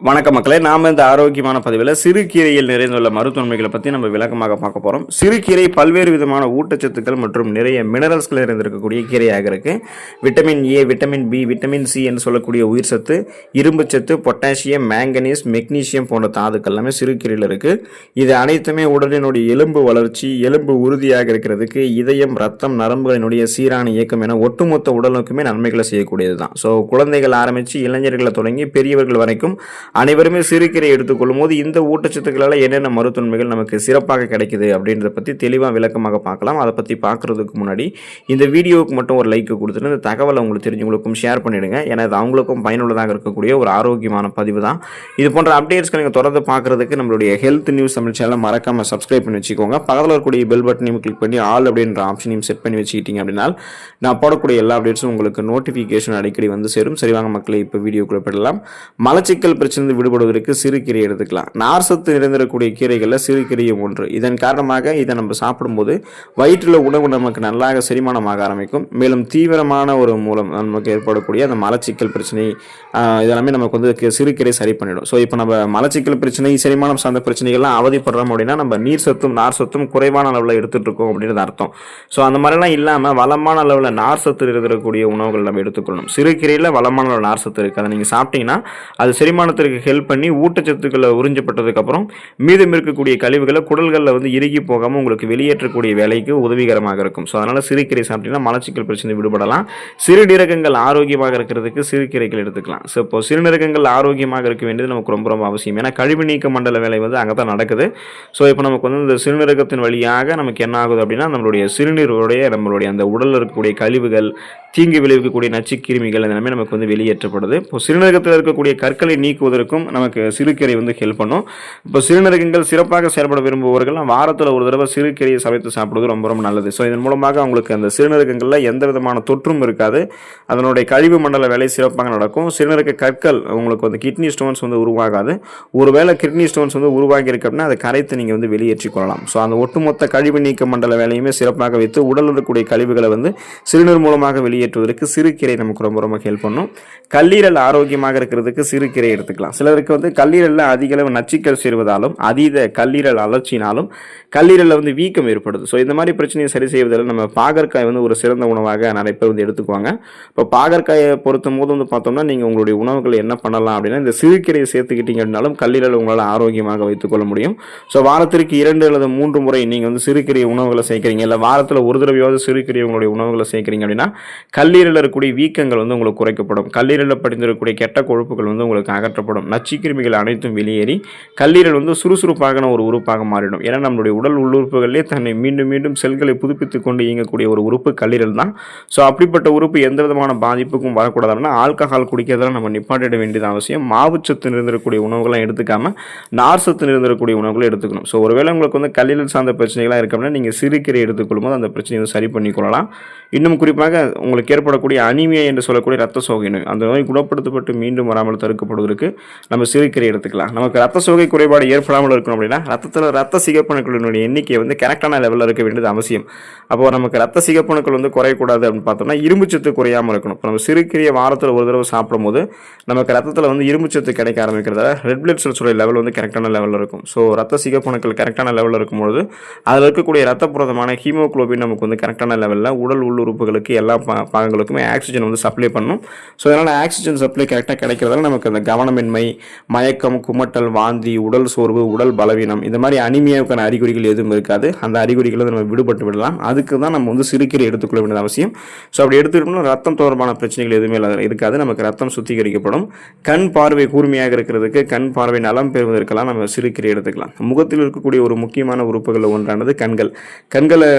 வணக்க மக்களே நாம் இந்த ஆரோக்கியமான பதிவில் சிறுகீரையில் நிறைந்துள்ள மருத்துவன்மைகளை பற்றி நம்ம விளக்கமாக பார்க்க போகிறோம் சிறுகீரை பல்வேறு விதமான ஊட்டச்சத்துக்கள் மற்றும் நிறைய மினரல்ஸ்கள் இருந்திருக்கக்கூடிய கீரையாக இருக்குது vitamin A vitamin B vitamin C என்று சொல்லக்கூடிய உயிர் சத்து இரும்பு சத்து பொட்டாசியம் மேங்கனீஸ் மெக்னீசியம் போன்ற தாதுக்கள் எல்லாமே சிறுகீரையில் இருக்குது இது அனைத்துமே உடலினுடைய எலும்பு வளர்ச்சி எலும்பு உறுதியாக இருக்கிறதுக்கு இதயம் ரத்தம் நரம்புகளினுடைய சீரான இயக்கம் என ஒட்டுமொத்த உடலுக்குமே நன்மைகளை செய்யக்கூடியது தான் ஸோ குழந்தைகள் ஆரம்பித்து இளைஞர்களை தொடங்கி பெரியவர்கள் வரைக்கும் அனைவருமே சிறுகீரை எடுத்துக்கொள்ளும் போது இந்த ஊட்டச்சத்துக்களால் என்னென்ன மருத்துவன்மைகள் நமக்கு சிறப்பாக கிடைக்குது அப்படின்றத பற்றி தெளிவாக விளக்கமாக பார்க்கலாம். அதை பற்றி பார்க்குறதுக்கு முன்னாடி இந்த வீடியோவுக்கு மட்டும் ஒரு லைக் கொடுத்துட்டு இந்த தகவலை உங்களுக்கு தெரிஞ்சவங்களுக்கும் ஷேர் பண்ணிவிடுங்க ஏன்னா இது அவங்களுக்கும் பயனுள்ளதாக இருக்கக்கூடிய ஒரு ஆரோக்கியமான பதிவு தான். இது போன்ற அப்டேட்ஸ்க்கு நீங்கள் தொடர்ந்து பார்க்குறதுக்கு நம்மளுடைய ஹெல்த் நியூஸ் தமிழ் சேனலை மறக்காமல் சப்ஸ்கிரைப் பண்ணி வச்சுக்கோங்க. பக்கத்தில் இருக்கக்கூடிய பெல் பட்டனையும் கிளிக் பண்ணி ஆல் அப்படின்ற ஆப்ஷனையும் செட் பண்ணி வச்சுக்கிட்டீங்க அப்படின்னா நான் போடக்கூடிய எல்லா அப்டேட்ஸும் உங்களுக்கு நோட்டிஃபிகேஷன் அடிக்கடி வந்து சேரும். சரிவாங்க மக்களை இப்போ வீடியோ போயிடலாம். மலச்சிக்கல் பிரச்சனை விடுபடுவதற்கு சிறு கீரை எடுத்துக்கலாம். நார் சத்து நிறைந்திருக்கக்கூடிய கீரைகளில் சிறு கீரையும் ஒன்று. இதன் காரணமாக இதை நம்ம சாப்பிடும்போது வயிற்றில் உணவு நமக்கு நல்லாக செரிமானமாக ஆரம்பிக்கும். மேலும் தீவிரமான ஒரு மூலம் நமக்கு ஏற்படக்கூடிய அந்த மலச்சிக்கல் பிரச்சனை இதெல்லாமே நமக்கு வந்து சிறு கீரை சரி பண்ணிடும். ஸோ இப்போ நம்ம மலச்சிக்கல் பிரச்சனை செரிமானம் சார்ந்த பிரச்சனைகள்லாம் அவதிப்படுறோம் அப்படின்னா நம்ம நீர் சத்தும் நார் சத்தும் குறைவான அளவில் எடுத்துகிட்டு இருக்கோம் அப்படின்றது அர்த்தம். ஸோ அந்த மாதிரிலாம் இல்லாமல் வளமான அளவில் நார் சத்து இருக்கக்கூடிய உணவுகள் நம்ம எடுத்துக்கொள்ளணும். சிறுகீரையில் வளமான அளவில் நார் சத்து இருக்குது அதை நீங்கள் சாப்பிட்டீங்கன்னா அது செரிமானத்திற்கு ஹெல்ப் பண்ணி ஊட்டச்சத்துக்களை உறிஞ்சப்பட்டதுக்கப்புறம் மீதம் இருக்கக்கூடிய கழிவுகளை குடல்களில் வந்து இறுகி போகாமல் உங்களுக்கு வெளியேற்றக்கூடிய வேலைக்கு உதவிகரமாக இருக்கும். ஸோ அதனால் சிறுகீரை சாப்பிட்டீங்கன்னா மலச்சிக்கல் பிரச்சனை விடுபடலாம். சிறுநீரகங்கள் ஆரோக்கியமாக இருக்கிறதுக்கு சிறுகிரைகள் எடுத்துக்கலாம். ஸோ இப்போ சிறுநீரகங்கள் ஆரோக்கியமாக இருக்க வேண்டியது நமக்கு ரொம்ப ரொம்ப அவசியம். ஏன்னா கழிவு நீக்க மண்டல வேலை வந்து அங்கே தான் நடக்குது. ஸோ இப்போ நமக்கு வந்து இந்த சிறுநீரகத்தின் வழியாக நமக்கு என்ன ஆகுது அப்படின்னா நம்மளுடைய சிறுநீருடைய நம்மளுடைய அந்த உடலில் இருக்கக்கூடிய கழிவுகள் தீங்கு விளைவிக்கக்கூடிய நச்சு கிருமிகள் எல்லாமே நமக்கு வந்து வெளியேற்றப்படுது. இப்போ சிறுநீரகத்தில் இருக்கக்கூடிய கற்களை நீக்குவதற்கு செய்வதற்கும் நமக்கு சிறுகீரை வந்து ஹெல்ப் பண்ணும். இப்போ சிறுநீரகங்கள் சிறப்பாக செயல்பட விரும்புபவர்கள் வாரத்தில் ஒரு தடவை சிறுகீரையை சமைத்து சாப்பிடுவது ரொம்ப ரொம்ப நல்லது. ஸோ இதன் மூலமாக அவங்களுக்கு அந்த சிறுநீரகங்களில் எந்த விதமான தொற்றும் இருக்காது. அதனுடைய கழிவு மண்டல வேலை சிறப்பாக நடக்கும். சிறுநீரக கற்கள் உங்களுக்கு வந்து கிட்னி ஸ்டோன்ஸ் வந்து உருவாகாது. ஒருவேளை கிட்னி ஸ்டோன்ஸ் வந்து உருவாகி இருக்கு அப்படின்னா அதை கரைத்து நீங்கள் வந்து வெளியேற்றிக் கொள்ளலாம். ஸோ அந்த ஒட்டுமொத்த கழிவு நீக்க மண்டல வேலையுமே சிறப்பாக வைத்து உடல் இருக்கக்கூடிய கழிவுகளை வந்து சிறுநீர் மூலமாக வெளியேற்றுவதற்கு சிறுகீரை நமக்கு ரொம்ப ரொம்ப ஹெல்ப் பண்ணும். கல்லீரல் ஆரோக்கியமாக இருக்கிறதுக்கு சிறுகீரை எடுத்துக்கலாம். சிலருக்கு வந்து கல்லீரலில் அதிக அளவு நச்சுக்கள் சேருவதாலும் அதீத கல்லீரல் அலர்ச்சினாலும் கல்லீரலில் வந்து வீக்கம் ஏற்படுது. ஸோ இந்த மாதிரி பிரச்சனையை சரி செய்வதில் நம்ம பாகற்காய் வந்து ஒரு சிறந்த உணவாக நிறைய பேர் வந்து எடுத்துக்குவாங்க. இப்போ பாகற்காயை பொறுத்தும் போது வந்து பார்த்தோம்னா நீங்கள் உங்களுடைய உணவுகளை என்ன பண்ணலாம் அப்படின்னா இந்த சிறுக்கீரையை சேர்த்துக்கிட்டீங்க அப்படின்னாலும் கல்லீரல் உங்களால் ஆரோக்கியமாக வைத்துக்கொள்ள முடியும். ஸோ வாரத்திற்கு இரண்டு அல்லது மூன்று முறை நீங்கள் வந்து சிறுக்கீரை உணவுகளை சேர்க்குறீங்க. இல்லை வாரத்தில் ஒரு தடவையாவது சிறுக்கீரை உங்களுடைய உணவுகளை சேர்க்குறீங்க அப்படின்னா கல்லீரலில் இருக்கக்கூடிய வீக்கங்கள் வந்து உங்களுக்கு குறைக்கப்படும். கல்லீரலில் படிந்திருக்கக்கூடிய கெட்ட கொழுப்புகள் வந்து உங்களுக்கு அகற்றப்படும். நச்சுக்கிருமிகள் அனைத்தும் வெளியேறி கல்லீரல் வந்து சுறுசுறுப்பான ஒரு உறுப்பாக மாறிடும். ஏன்னா நம்மளுடைய உடல் உள்ளுறுப்புகளிலே தன்னை மீண்டும் மீண்டும் செல்களை புதுப்பித்து கொண்டு இயங்கக்கூடிய ஒரு உறுப்பு கல்லீரல் தான். ஸோ அப்படிப்பட்ட உறுப்பு எந்த விதமான பாதிப்புக்கும் வரக்கூடாதுன்னா ஆல்கஹால் குடிக்கிறதெல்லாம் நம்ம நிப்பாட்டிட வேண்டியது அவசியம். மாவுச்சத்து நிறைந்திருக்கக்கூடிய உணவுகள்லாம் எடுத்துக்காம நார் சத்து நிறைந்திருக்கக்கூடிய உணவுகளை எடுத்துக்கணும். ஸோ ஒருவேளை உங்களுக்கு வந்து கல்லீரல் சார்ந்த பிரச்சனைகளாக இருக்கு அப்படின்னா நீங்கள் சிறுக்கீரை எடுத்துக்கொள்ளும்போது அந்த பிரச்சனையை வந்து சரி பண்ணிக்கொள்ளலாம். இன்னும் குறிப்பாக உங்களுக்கு ஏற்படக்கூடிய அனிமியா என்று சொல்லக்கூடிய ரத்த சோகை நோய். அந்த நோய் குணப்படுத்தப்பட்டு மீண்டும் வராமல் தடுக்கப்படுவதற்கு நம்ம சிறுகீரை எடுத்துக்கலாம். நமக்கு ரத்த சோகை குறைபாடு ஏற்படாமல் இருக்கணும் அப்படின்னா ரத்தத்தில் ரத்த சிகப்பணுக்களினுடைய எண்ணிக்கை வந்து கரெக்டான லெவலில் இருக்க வேண்டியது அவசியம். அப்போது நமக்கு ரத்த சிகப்பணுக்கள் வந்து குறையக்கூடாது அப்படின்னு பார்த்தோம்னா இரும்புச்சத்து குறையாமல் இருக்கணும். இப்போ நம்ம சிறுகீரையை வாரத்தில் ஒரு தடவை சாப்பிடும்போது நமக்கு ரத்தத்தில் வந்து இரும்புச்சத்து கிடைக்க ஆரம்பிக்கிறதால ரெட் பிளட் செல்ஸோட லெவல் வந்து கரெக்டான லெவலில் இருக்கும். ஸோ ரத்த சிகப்பணுக்கள் கரெக்டான லெவலில் இருக்கும்பொழுது அதில் இருக்கக்கூடிய ரத்த புரதமான ஹீமோகுளோபின் நமக்கு வந்து கரெக்டான லெவலில் உடல் உள்ளுறுப்புகளுக்கு எல்லா பாகங்களுக்குமே ஆக்சிஜன் வந்து சப்ளை பண்ணும். ஸோ அதனால் ஆக்சிஜன் சப்ளை கரெக்டாக கிடைக்கிறதால நமக்கு அந்த கவனமின்மை மயக்கம் குமட்டல் வாந்தி உடல் சோர்வு உடல் பலவீனம் இந்த மாதிரி அனிமியாவுக்கான அறிகுறிகள் எதுவும் இருக்காது. அந்த அறிகுறிகளை நம்ம விடுபட்டு விடலாம். அதுக்கு தான் நம்ம வந்து சிறுக்கீரை எடுத்துக்கொள்ள வேண்டியது அவசியம். ஸோ அப்படி எடுத்துக்கிட்டோம்னா ரத்தம் தொடர்பான பிரச்சனைகள் எதுவுமே இல்லாத இருக்காது. நமக்கு ரத்தம் சுத்திகரிக்கப்படும். கண் பார்வை கூர்மையாக இருக்கிறதுக்கு கண் பார்வை நலம் பெறுவதற்கெல்லாம் நம்ம சிறுக்கீரை எடுத்துக்கலாம். முகத்தில் இருக்கக்கூடிய ஒரு முக்கியமான உறுப்புகளில் ஒன்றானது கண்கள். கண்களை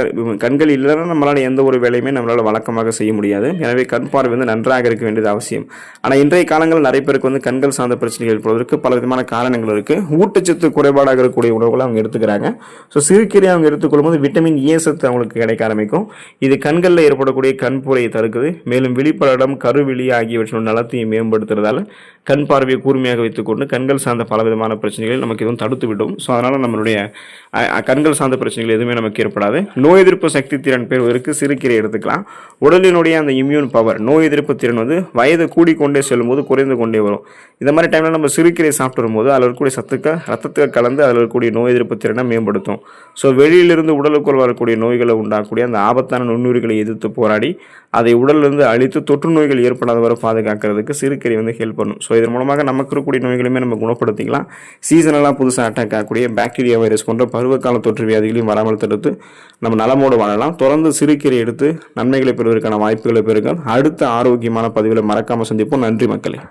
கண்கள் இல்லைன்னா நம்மளால் எந்த ஒரு வேலையுமே நம்மளால் வழக்கமாக செய்ய முடியாது. எனவே கண் பார்வை வந்து நன்றாக இருக்க வேண்டியது அவசியம். ஆனால் இன்றைய காலங்களில் நிறைய பேருக்கு வந்து கண்கள் சார்ந்த பிரச்சனைகள் ஏற்படுவதற்கு பல விதமான காரணங்கள் இருக்குது ஊட்டச்சத்து குறைபாடாக இருக்கக்கூடிய உணவுகளை அவங்க எடுத்துக்கிறாங்க. ஸோ சிறுக்கீரை அவங்க எடுத்துக்கொள்ளும் போது விட்டமின் ஏ சத்து அவங்களுக்கு கிடைக்க ஆரம்பிக்கும். இது கண்களில் ஏற்படக்கூடிய கண்புரையை தடுக்குது. மேலும் விழிப்படம் கருவிழி ஆகியவற்றின் நலத்தையும் மேம்படுத்துறதால கண் பார்வையை கூர்மையாக வைத்துக்கொண்டு கண்கள் சார்ந்த பல விதமான பிரச்சனைகளை நமக்கு எதுவும் தடுத்து விடும். ஸோ அதனால் நம்மளுடைய கண்கள் சார்ந்த பிரச்சனைகள் எதுவுமே நமக்கு ஏற்படாது. நோய் எதிர்ப்பு சக்தி திறன் பெறுவதற்கு சிறுக்கீரை எடுத்துக்கலாம். உடலினுடைய அந்த இம்யூன் பவர் நோய் எதிர்ப்பு திறன் வந்து வயது கூடிக்கொண்டே செல்லும்போது குறைந்து கொண்டே வரும். இந்த மாதிரி டைமில் நம்ம சிறுக்கீரை சாப்பிட்டு வரும்போது அதில் இருக்கக்கூடிய சத்துக்கள் ரத்தத்துக்கு கலந்து அதில் இருக்கக்கூடிய நோய் எதிர்ப்பு திறனை மேம்படுத்தும். ஸோ வெளியிலிருந்து உடலுக்குள் வரக்கூடிய நோய்களை உண்டாக்கக்கூடிய அந்த ஆபத்தான நுண்ணுயிர்களை எதிர்த்து போராடி அதை உடலிருந்து அழித்து தொற்று நோய்கள் ஏற்படாத வரை பாதுகாக்கிறதுக்கு சிறுக்கீரை வந்து ஹெல்ப் பண்ணும். ஸோ ஸோ இதன் மூலமாக நமக்கு இருக்கக்கூடிய நோய்களுமே நம்ம குணப்படுத்திக்கலாம். சீசனெல்லாம் புதுசாக அட்டாக் ஆகக்கூடிய பாக்டீரியா வைரஸ் போன்ற பருவகால தொற்று வியாதிகளையும் வராமல் தடுத்து நம்ம நலமோடு வாழலாம். தொடர்ந்து சிறுக்கீரை எடுத்து நன்மைகளை பெறுவதற்கான வாய்ப்புகளை பெறுங்கள். அடுத்த ஆரோக்கியமான பதிவில் மறக்காமல் சந்திப்போம். நன்றி மக்களே.